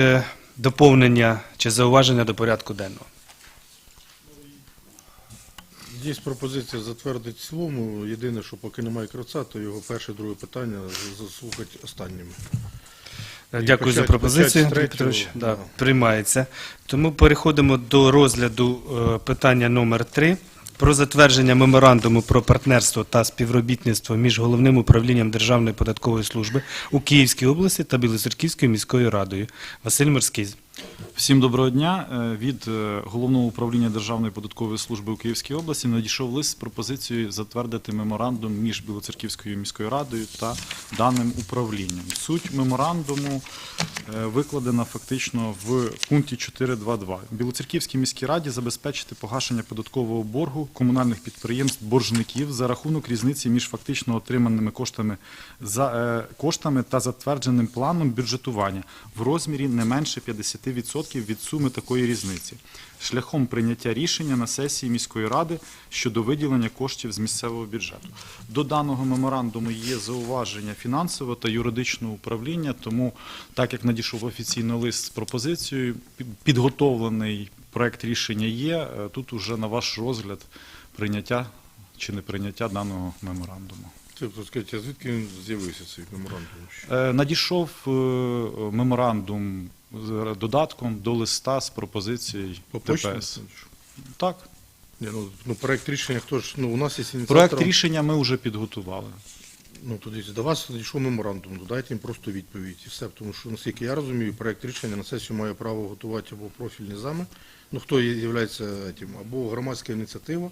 Е, Доповнення чи зауваження до порядку денного. Є пропозиція затвердити в цілому. Єдине, що поки немає кравця, то його перше, друге питання заслухати останніми. Е, Дякую за пропозицію, Андрій Петрович. Да, да. Приймається. Тому переходимо до розгляду е, питання номер 3 про затвердження меморандуму про партнерство та співробітництво між головним управлінням Державної податкової служби у Київській області та Білоцерківською міською радою. Василь Морський. Всім доброго дня. Е, Від е, головного управління Державної податкової служби у Київській області надійшов лист з пропозицією затвердити меморандум між Білоцерківською міською радою та даним управлінням. Суть меморандуму е, викладена фактично в пункті 4.2.2. Білоцерківській міській раді забезпечити погашення податкового боргу комунальних підприємств боржників за рахунок різниці між фактично отриманими коштами за коштами та затвердженим планом бюджетування в розмірі не менше 50% від суми такої різниці, шляхом прийняття рішення на сесії міської ради щодо виділення коштів з місцевого бюджету. До даного меморандуму є зауваження фінансового та юридичного управління, тому так як надійшов офіційний лист з пропозицією, підготовлений проект рішення є. е, Тут уже на ваш розгляд прийняття чи не прийняття даного меморандуму. Тобто, скажіть, а звідки він з'явився цей меморандум? Е, Надійшов е, меморандум з додатком до листа з пропозицією По почті? ТПС. Так, Ні, ну, ну, проект рішення, хто ж, ну, у нас є ініціатор. проект рішення ми вже підготували. Ну, тоді до вас надійшов меморандум, ну, дайте їм просто відповідь і все. Тому що, наскільки я розумію, проект рішення на сесію має право готувати або профільні зами, ну хто є, являється тим, або громадська ініціатива,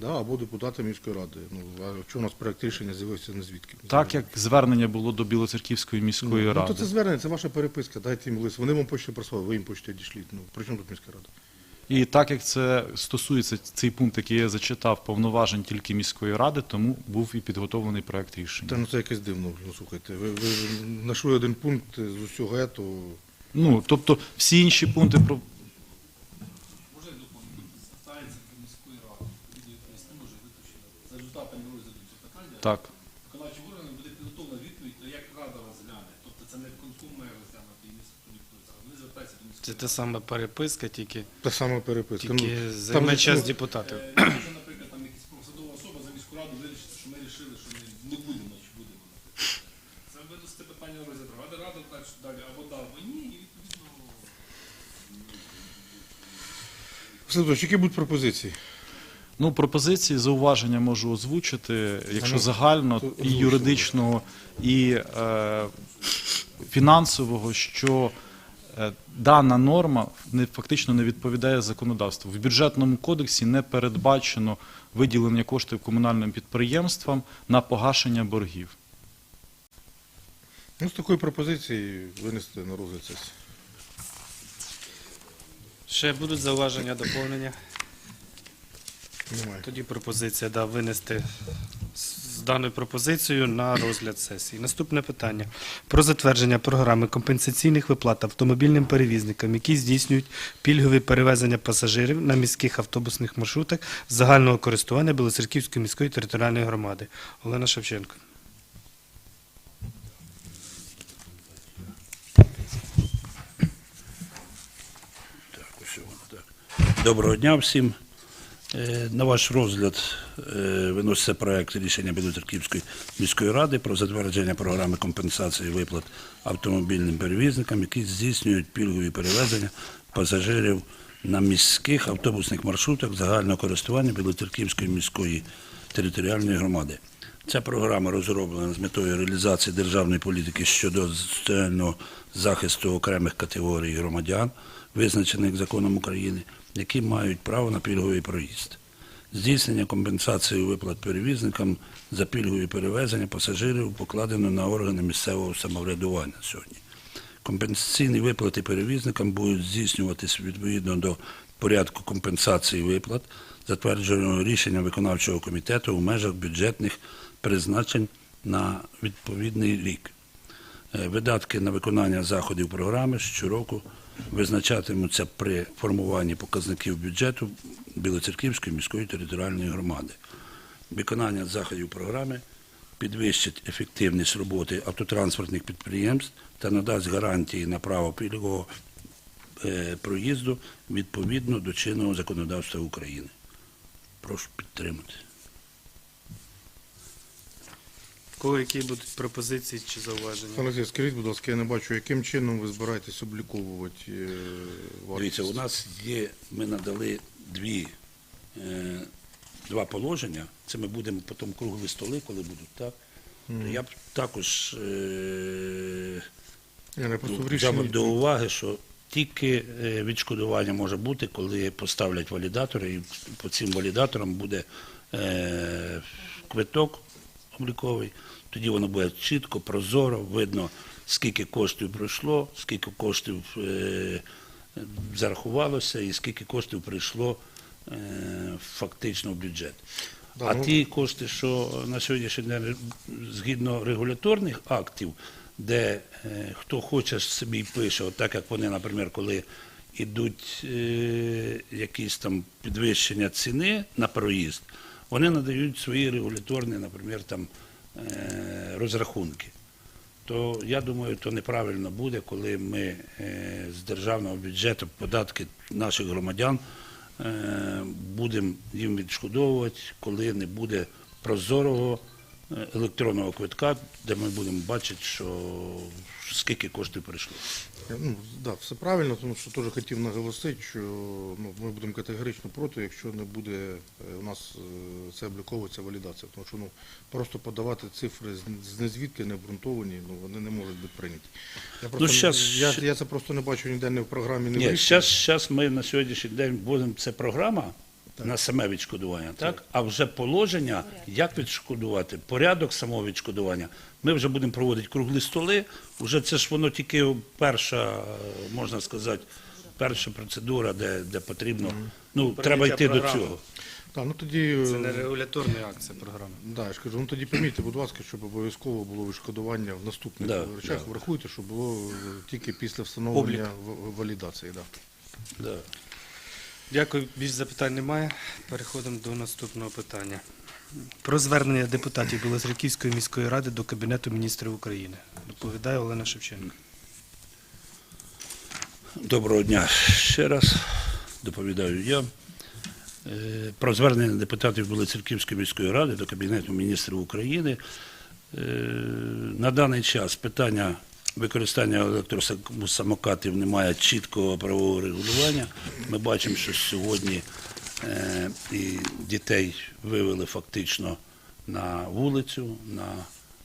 да, або депутати міської ради. Ну, а чого у нас проект рішення з'явився не звідки? Так як звернення було до Білоцерківської міської ну, ради. то це звернення, це ваша переписка, дайте їм лист. Вони вам почту прислали, ви їм почту дійшліть. Ну, при чому тут міська рада? І так як це стосується цей пункт, який я зачитав, повноважень тільки міської ради, тому був і підготовлений проект рішення. Та ну це якось дивно, ну слухайте. Ви, ви знайшли один пункт з усього ету. Ну тобто всі інші пункти про Може доповнити ставиться до міської ради, буде поясни, може виключити. За результатами розгляду цього питання так. виконавчим органам буде підготовлена відповідь, як рада розгляне. Тобто це не конкурс має розглянути і міську політику. Вони звертаються до Це міської та сама переписка, тільки, Та сама переписка. тільки ну, займе же, час ну, депутатів. Е, Якщо, наприклад, там якась посадова особа за міську раду вирішить, що ми вирішили, що ми не будемо чи будемо. наприклад. Це виносите питання на розгляд ради, рада далі, далі або да, або ні, і відповідно Василь Петрович, які будуть пропозиції? Ну, пропозиції, зауваження можу озвучити, якщо загально і юридичного, і е, фінансового, що е, дана норма не, фактично не відповідає законодавству. В бюджетному кодексі не передбачено виділення коштів комунальним підприємствам на погашення боргів. Ну, з такої пропозиції винести на розгляд сесії. Ще будуть зауваження, доповнення. Немає. Тоді пропозиція да, винести з даною пропозицією на розгляд сесії. Наступне питання про затвердження програми компенсаційних виплат автомобільним перевізникам, які здійснюють пільгові перевезення пасажирів на міських автобусних маршрутах загального користування Білоцерківської міської територіальної громади. Олена Шевченко. Доброго дня всім. Е, На ваш розгляд е, виноситься проект рішення Білоцерківської міської ради про затвердження програми компенсації виплат автомобільним перевізникам, які здійснюють пільгові перевезення пасажирів на міських автобусних маршрутах загального користування Білоцерківської міської територіальної громади. Ця програма розроблена з метою реалізації державної політики щодо соціального захисту окремих категорій громадян, визначених законом України, які мають право на пільговий проїзд. Здійснення компенсації виплат перевізникам за пільгові перевезення пасажирів покладено на органи місцевого самоврядування сьогодні. Компенсаційні виплати перевізникам будуть здійснюватись відповідно до порядку компенсації виплат, затвердженого рішенням виконавчого комітету у межах бюджетних призначень на відповідний рік. Е, Видатки на виконання заходів програми щороку визначатимуться при формуванні показників бюджету Білоцерківської міської територіальної громади. Виконання заходів програми підвищить ефективність роботи автотранспортних підприємств та надасть гарантії на право пільгового е, проїзду відповідно до чинного законодавства України. Прошу підтримати. В Кого які будуть пропозиції чи зауваження? Олексій, скажіть, будь ласка, я не бачу, яким чином ви збираєтесь обліковувати е, вартість? Дивіться, у нас є, ми надали дві, е, два положення. Це ми будемо потім круглі столи, коли будуть, так? То я б також е, Я не просто в взяв рішенні. до уваги, що тільки е, відшкодування може бути, коли поставлять валідатори, і по цим валідаторам буде е, квиток обліковий. Тоді воно буде чітко, прозоро, видно, скільки коштів пройшло, скільки коштів е, зарахувалося і скільки коштів прийшло е, фактично в бюджет. Да, а ну- ті кошти, що на сьогоднішній день згідно регуляторних актів, де е, хто хоче собі пише, от так як вони, наприклад, коли йдуть е, якісь там підвищення ціни на проїзд, вони надають свої регуляторні, наприклад, там е, розрахунки. То я думаю, то неправильно буде, коли ми е, з державного бюджету податки наших громадян е, будемо їм відшкодовувати, коли не буде прозорого електронного квитка, де ми будемо бачити, що скільки коштів прийшло. Ну, да, все правильно, тому що теж хотів наголосити, що ну, ми будемо категорично проти, якщо не буде е, у нас е, це обліковується валідація. Тому що ну, просто подавати цифри з- незвідки не обґрунтовані, ну, вони не можуть бути прийняті. Я, просто, щас- я, я це просто не бачу ніде не в програмі, не Ні, зараз ми на сьогоднішній день вводимо це програма на саме відшкодування, так? А вже положення, як відшкодувати, порядок самого відшкодування. Ми вже будемо проводити круглі столи. Уже це ж воно тільки перша, е, можна сказати, перша процедура, де, де потрібно. Ну, треба йти до цього. Так, ну тоді, Це не регуляторний акт, це програма. да, я ж кажу, ну тоді помітьте, будь ласка, щоб обов'язково було відшкодування в наступних Да, речах. да. Врахуйте, щоб було е, тільки після встановлення в- в- валідації. Да. Да. Дякую. Більш запитань немає. Переходимо до наступного питання. Про звернення депутатів Білоцерківської міської ради до Кабінету міністрів України. Доповідає Олена Шевченко. Доброго дня ще раз. Доповідаю я. Е, Про звернення депутатів Білоцерківської міської ради до Кабінету міністрів України. Е, На даний час питання використання електросамокатів немає чіткого правового регулювання. Ми бачимо, що сьогодні е, і дітей вивели фактично на вулицю, на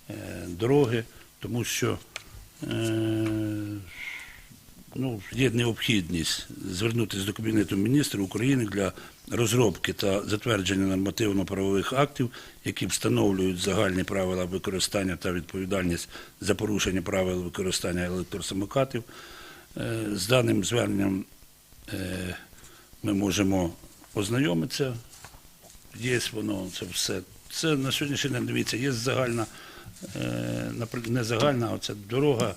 е, дороги, тому що е, ну, є необхідність звернутися до Кабінету міністрів України для розробки та затвердження нормативно-правових актів, які встановлюють загальні правила використання та відповідальність за порушення правил використання електросамокатів. Е, З даним зверненням е, ми можемо ознайомитися. Є воно це все. Це на сьогоднішній день дивіться, є загальна, е, не загальна, а це дорога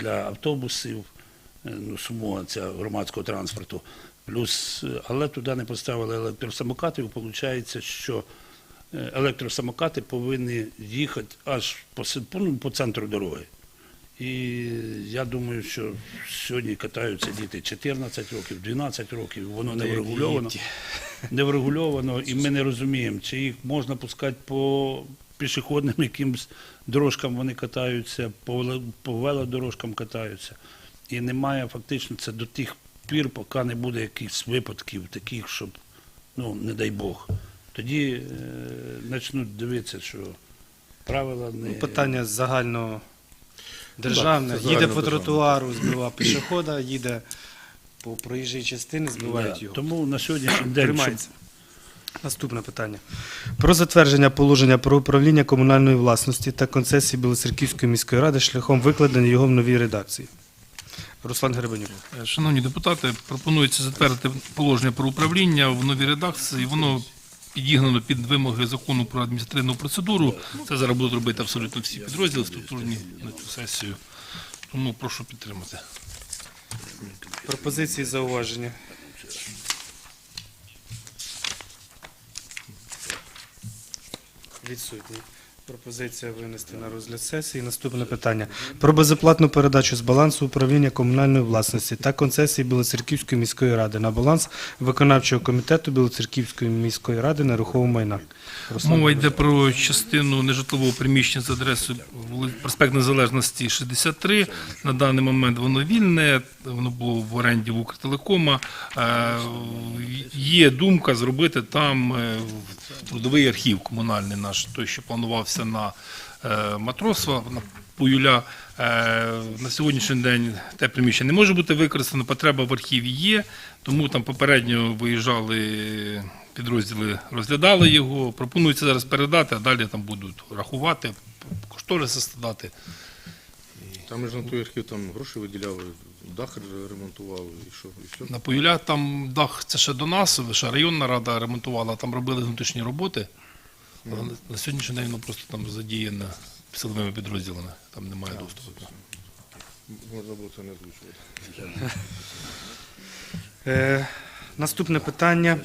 для автобусів, ну, смуга ця громадського транспорту. Плюс, е, але туди не поставили електросамокатів. Виходить, що е, електросамокати повинні їхати аж по, по, ну, по центру дороги. І я думаю, що сьогодні катаються діти 14 років, 12 років, воно не врегульовано. Не врегульовано, і ми не розуміємо, чи їх можна пускати по пішохідним якимсь дорожкам вони катаються, по велодорожкам катаються. І немає фактично це до тих пір, поки не буде якихось випадків таких, щоб, ну, не дай Бог. Тоді е, почнуть дивитися, що правила не. Ну, Питання загально державне. це їде по загальнодержавне. тротуару, збиває пішохода, їде по проїжджій частині, збивають Да, його. Тому на сьогоднішній день, щоб Приймається. Наступне питання. Про затвердження положення про управління комунальної власності та концесії Білоцерківської міської ради шляхом викладення його в новій редакції. Руслан Гребенюк. Е, Шановні депутати, пропонується затвердити положення про управління в новій редакції. Воно підігнано під вимоги закону про адміністративну процедуру. Це зараз будуть робити абсолютно всі підрозділи структурні на цю сесію. Тому прошу підтримати. Пропозиції зауваження. Відсутні. Пропозиція винести на розгляд сесії. Наступне питання. Про безоплатну передачу з балансу управління комунальної власності та концесії Білоцерківської міської ради на баланс виконавчого комітету Білоцерківської міської ради нерухомого майна. Руслан Мова йде про частину нежитлового приміщення з адресою проспект Незалежності 63. На даний момент воно вільне, воно було в оренді в Укртелекома. Е, Є думка зробити там е, трудовий архів комунальний наш, той, що планувався на е, Матросова, на Пуюля. Е, На сьогоднішній день те приміщення не може бути використано, потреба в архіві є, тому там попередньо виїжджали підрозділи, розглядали його. Пропонується зараз передати, а далі там будуть рахувати, кошториси складати. Там ж на той архів там гроші виділяли, дах ремонтували і що, і все. На Пуюля там дах, це ще до нас, ще районна рада ремонтувала, там робили внутрішні роботи. Але на- на сьогоднішній день воно просто там задіяно силовими підрозділами, там немає доступу. Можна було це не озвучувати. Е, Наступне питання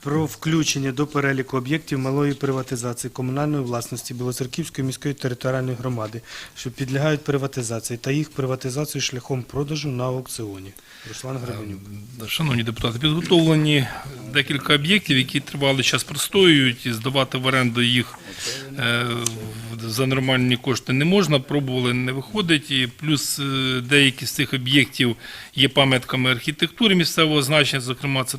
про включення до переліку об'єктів малої приватизації комунальної власності Білоцерківської міської територіальної громади, що підлягають приватизації, та їх приватизацію шляхом продажу на аукціоні. Руслан Гребенюк. Шановні депутати, підготовлені декілька об'єктів, які тривалий час простоюють, і здавати в оренду їх е, за нормальні кошти не можна, пробували, не виходить. І плюс е, деякі з цих об'єктів є пам'ятками архітектури місцевого значення, зокрема, це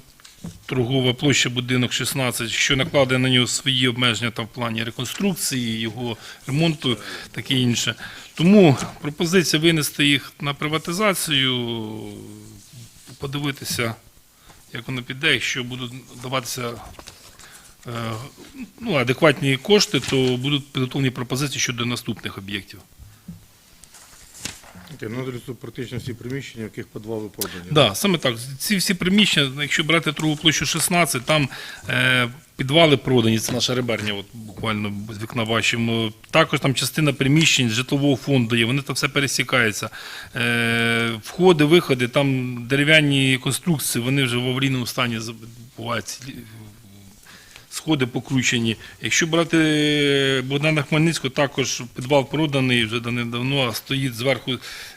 торгова площа будинок 16, що накладає на нього свої обмеження там в плані реконструкції, його ремонту, таке інше. Тому пропозиція винести їх на приватизацію, подивитися, як воно піде, якщо будуть даватися е, ну, адекватні кошти, то будуть підготовлені пропозиції щодо наступних об'єктів. Ну адресу практично всі приміщення, в яких підвали продані. Да, саме так. Ці всі приміщення, якщо брати торгову площу 16, там е, підвали продані, це наша реберня, от буквально з вікна бачимо. Також там частина приміщень житлового фонду є, вони там все пересікаються. Е, входи, виходи, там дерев'яні конструкції, вони вже в аварійному стані бувають. Сходи покручені. Якщо брати Богдана Хмельницького, також підвал проданий вже давно, а стоїть зверху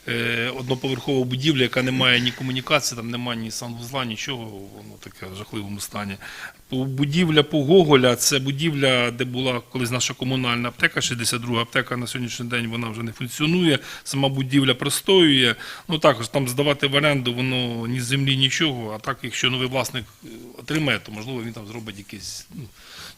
е, одноповерхова будівля, яка не має ні комунікації, там немає ні санвузла, нічого, воно таке в жахливому стані. Будівля по Гоголя це будівля, де була колись наша комунальна аптека, 62 аптека на сьогоднішній день вона вже не функціонує. Сама будівля простоює. Ну також там здавати в оренду воно ні з землі, нічого. А так, якщо новий власник е, отримає, то можливо він там зробить якийсь ну,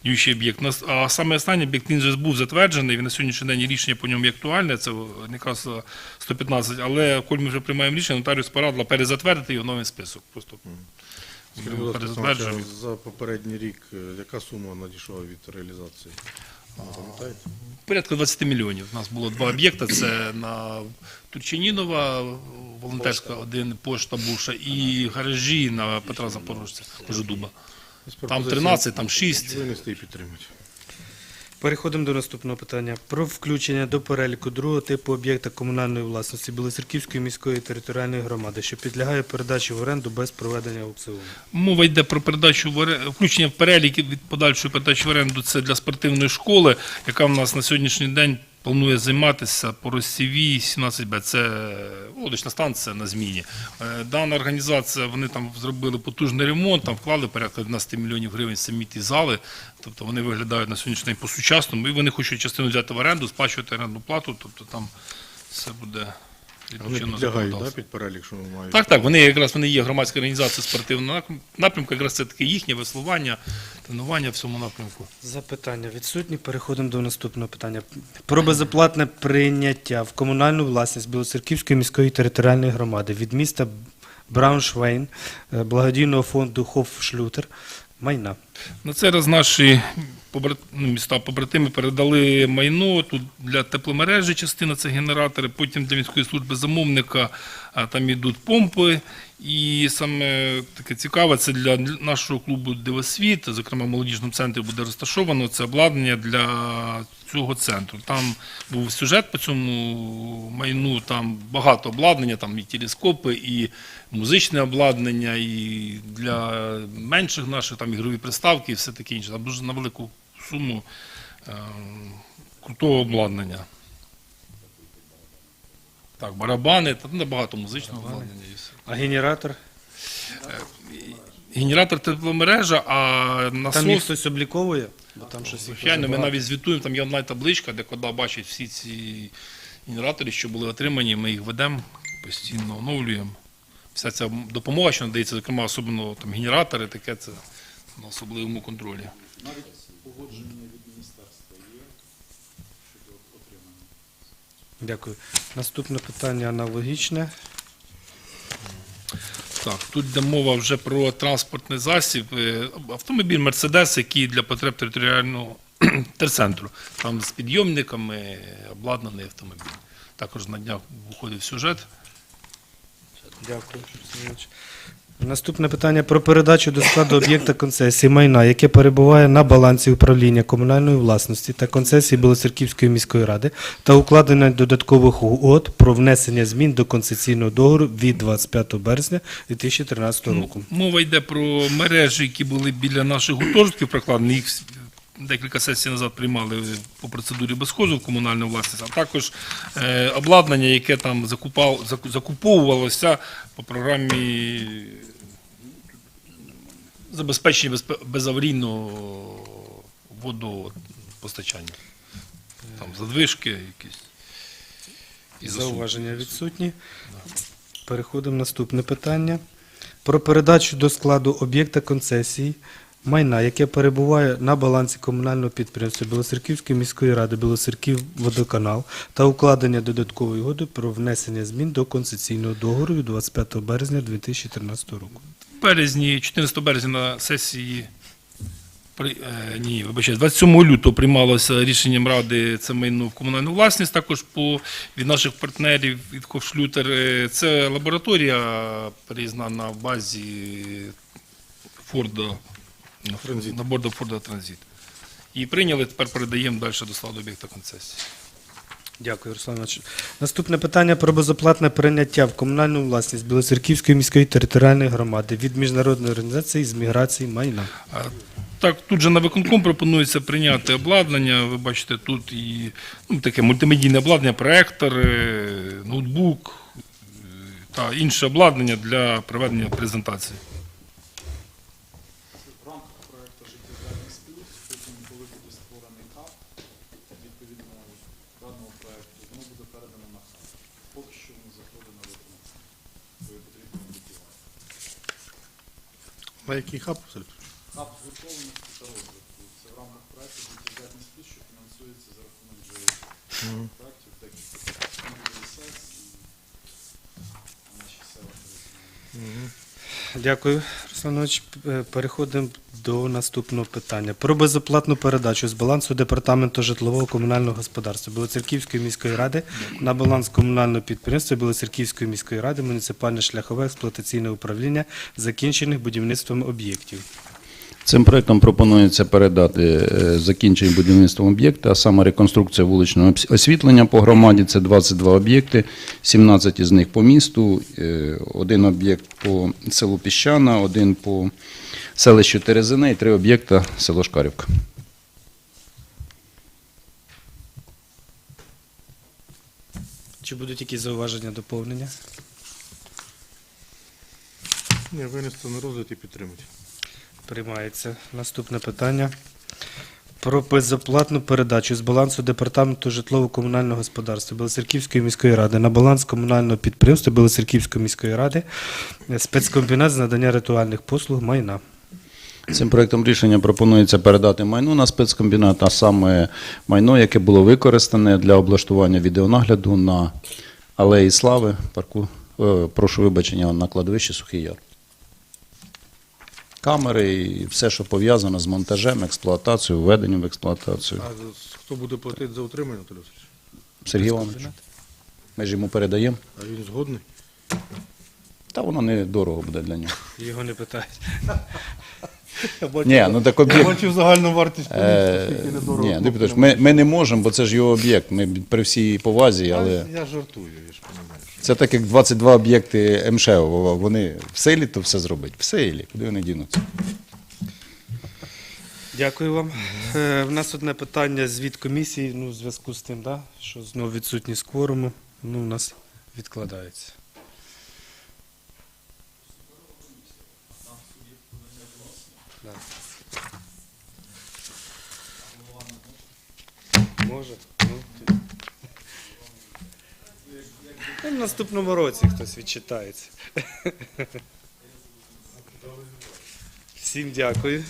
діючий об'єкт. А саме останній об'єкт він вже був затверджений. На сьогоднішній день рішення по ньому є актуальне. Це якраз е, 115. Але коли ми вже приймаємо рішення, нотаріус порадила перезатвердити його в новий список. Просто перезатверджуємо. За попередній рік е, яка сума надійшла від реалізації? Порядка 20 мільйонів. У нас було два об'єкти. Це на Турчинінова, волонтерська, один пошта бувша, і гаражі на Петра Запорожця, Кожедуба. Там 13, там 6. Винести і підтримати. Переходимо до наступного питання про включення до переліку другого типу об'єкта комунальної власності Білоцерківської міської територіальної громади, що підлягає передачі в оренду без проведення аукціону. Мова йде про передачу в оре- включення в перелік від подальшої передачі в оренду. Це для спортивної школи, яка в нас на сьогоднішній день планує займатися по Росівій 17Б. Це лодочна станція на зміні. Е, Дана організація, вони там зробили потужний ремонт, там вклали порядка 11 мільйонів гривень самі ті зали. Тобто вони виглядають на сьогоднішній день по-сучасному, і вони хочуть частину взяти в оренду, сплачувати орендну плату. Тобто там все буде Вони підлягають да, під перелік, що мають? Так, так, вони якраз вони є громадська організація спортивного напрямку, якраз це таке їхнє веслування, тренування в цьому напрямку. Запитання відсутні. Переходимо до наступного питання. Про безоплатне прийняття в комунальну власність Білоцерківської міської територіальної громади від міста Брауншвейн, е, благодійного фонду Хофшлютер майна. На цей раз наші ну, міста побратими передали майно тут для тепломережі, частина це генератори, потім для міської служби замовника там йдуть помпи. І саме таке цікаве, це для нашого клубу Дивосвіт, зокрема в молодіжному центрі буде розташовано це обладнання для цього центру. Там був сюжет по цьому майну, там багато обладнання, там і телескопи, і музичне обладнання, і для менших наших там ігрові приставки, і все таке інше. Там дуже на велику суму е, крутого обладнання. Так, барабани, та ну, багато музичного обладнання. і все. А генератор? Генератор тепломережа, а насос... Там їх хтось обліковує? Бо там щось їх Звичайно, ми навіть звітуємо, там є онлайн-табличка, де кода бачить всі ці генератори, що були отримані, ми їх ведемо, постійно оновлюємо. Вся ця допомога, що надається, зокрема, особливо там, генератори, таке це на особливому контролі. Навіть погодження від міністерства є щодо отримання. Дякую. Наступне питання аналогічне. Так, тут йде мова вже про транспортний засіб. Е, Автомобіль Мерседес, який для потреб територіального терцентру. Там з підйомниками обладнаний автомобіль. Також на днях виходив сюжет. Дякую. Наступне питання про передачу до складу об'єкта концесії майна, яке перебуває на балансі управління комунальної власності та концесії Білоцерківської міської ради та укладення додаткових угод про внесення змін до концесійного договору від 25 березня 2013 року. Мова йде про мережі, які були біля наших гуртожитків прокладені. Їх декілька сесій назад приймали по процедурі безхозу в комунальну власність, а також е, обладнання, яке там закуповувалося по програмі забезпечення безаварійного водопостачання. Там задвижки якісь. Зауваження відсутні. Переходимо наступне питання. Про передачу до складу об'єкта концесії майна, яке перебуває на балансі комунального підприємства Білоцерківської міської ради Білоцерків водоканал та укладення додаткової угоди про внесення змін до концесійного договору від 25 березня 2013 року. Березні, 14 березня на сесії, при, е, ні, вибачаю, 27 лютого приймалося рішенням Ради це майно в комунальну власність, також по, від наших партнерів від Ковшлютер. Е, Це лабораторія переїзна на базі Форда, Транзит. на борду Форда Транзит. І прийняли, тепер передаємо далі до складу об'єкта концесії. Дякую, Руслан Іванович. Наступне питання про безоплатне прийняття в комунальну власність Білоцерківської міської територіальної громади від міжнародної організації з міграції майна. А, Так, тут же на виконком пропонується прийняти обладнання. Ви бачите, тут і ну, таке мультимедійне обладнання, проектор, ноутбук е, та інше обладнання для проведення презентації. В рамках проекту «Життєздатність плюс», потім, коли буде створений хаб, відповідно даного проекту, воно буде передано на хаб. Поки що воно заходить на виконання. Бо його потрібно аудитувати. На який хаб? абсолютно? Хаб згуртованості та розвитку. Це в рамках проекту «Життєздатність плюс», що фінансується за рахунок ЖЕС. Проектів декілька. І наші села. Дякую, Е, Переходимо до наступного питання. Про безоплатну передачу з балансу Департаменту житлового комунального господарства Білоцерківської міської ради на баланс комунального підприємства Білоцерківської міської ради муніципальне шляхове експлуатаційне управління закінчених будівництвом об'єктів. Цим проектом пропонується передати е, закінчення будівництва об'єкта, а саме реконструкція вуличного освітлення по громаді. Це 22 об'єкти, 17 із них по місту, е, один об'єкт по селу Піщана, один по селищу Терезине і три об'єкта село Шкарівка. Чи будуть якісь зауваження доповнення? Ні, винести на розгляд і підтримати. Приймається. Наступне питання. Про безоплатну передачу з балансу Департаменту житлово-комунального господарства Білоцерківської міської ради на баланс комунального підприємства Білоцерківської міської ради спецкомбінат з надання ритуальних послуг майна. Цим проектом рішення пропонується передати майно на спецкомбінат, а саме майно, яке було використане для облаштування відеонагляду на Алеї Слави, парку, е, прошу вибачення, на кладовищі Сухий Яр. Камери і все, що пов'язано з монтажем, експлуатацією, введенням в експлуатацію. А хто буде платити за утримання, Анатолій Васильович? Сергій Іванович, ми ж йому передаємо. А він згодний? Та воно не дорого буде для нього. Його не питають. Ні, ну так Я об'єкт. бачив загальну вартість Е, скільки недорого. ні, Дмитро, ми, ми не можемо, бо це ж його об'єкт. Ми при всій повазі, але. Я, я жартую, я ж розумію. Це так як 22 об'єкти МШЕО, вони в силі то все зробить. В силі, куди вони дінуться. Дякую вам. Е, в нас одне питання звіт комісії, ну, в зв'язку з тим, да, що знову відсутність кворуму, ну, у нас відкладається. Може. Ну, в наступному році хтось відчитається. Всім дякую.